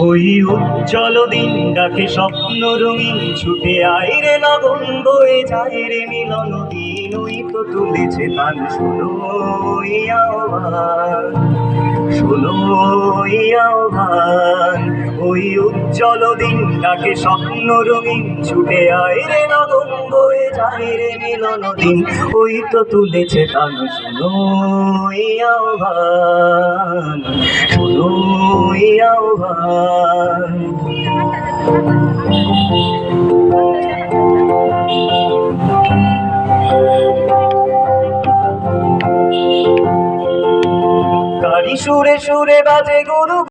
ওই উজ্জ্বল দিন ডাকে স্বপ্ন রঙিন ছুটে আয় রে লগন বয়ে, যায় রে মিলন দিন। ওই তো তুলেছে তান শোনো আহ্বান শোনো আহ্বান। ওই উজ্জ্বল দিন ডাকে স্বপ্ন রঙিন ছুটে আয় রে লগন বয়ে যায় রে মিলন দিন। ওই তো তুলেছে তান শোনো আহ্বান। শোনো আহ্বান। সুরে সুরে বাজে গরু